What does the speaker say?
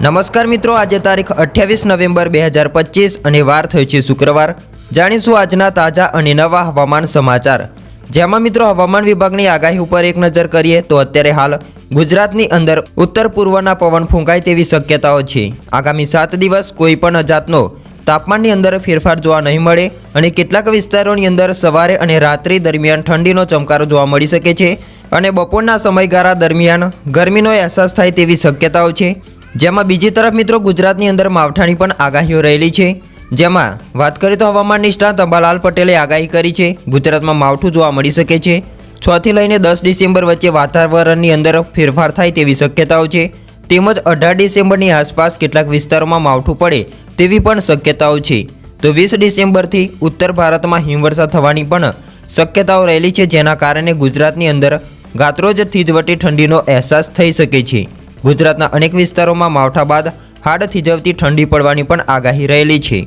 નમસ્કાર મિત્રો, આજે તારીખ અઠ્યાવીસ નવેમ્બર બે હજાર પચીસ અને વાર થઈ છે શુક્રવાર. જાણીશું આજના તાજા અને નવા હવામાન સમાચાર. જેમાં મિત્રો, હવામાન વિભાગની આગાહી ઉપર એક નજર કરીએ તો અત્યારે હાલ ગુજરાતની અંદર ઉત્તર પૂર્વના પવન ફૂંકાય તેવી શક્યતાઓ છે. આગામી સાત દિવસ કોઈ પણ જાતનો તાપમાનની અંદર ફેરફાર જોવા નહીં મળે અને કેટલાક વિસ્તારોની અંદર સવારે અને રાત્રિ દરમિયાન ઠંડીનો ચમકારો જોવા મળી શકે છે અને બપોરના સમયગાળા દરમિયાન ગરમીનો અહેસાસ થાય તેવી શક્યતાઓ છે. જેમાં બીજી તરફ મિત્રો ગુજરાતની અંદર માવઠાની પણ આગાહીઓ રહેલી છે. જેમાં વાત કરીએ તો હવામાન નિષ્ણાત અંબાલાલ પટેલે આગાહી કરી છે, ગુજરાતમાં માવઠું જોવા મળી શકે છે. છથી લઈને દસ ડિસેમ્બર વચ્ચે વાતાવરણની અંદર ફેરફાર થાય તેવી શક્યતાઓ છે. તેમજ અઢાર ડિસેમ્બરની આસપાસ કેટલાક વિસ્તારોમાં માવઠું પડે તેવી પણ શક્યતાઓ છે. તો વીસ ડિસેમ્બરથી ઉત્તર ભારતમાં હિમવર્ષા થવાની પણ શક્યતાઓ રહેલી છે, જેના કારણે ગુજરાતની અંદર ગાત્રોજ થીજવટી ઠંડીનો અહેસાસ થઈ શકે છે. ગુજરાતના અનેક વિસ્તારોમાં માવઠા બાદ હાડ થીજવતી ઠંડી પડવાની પણ આગાહી રહેલી છે.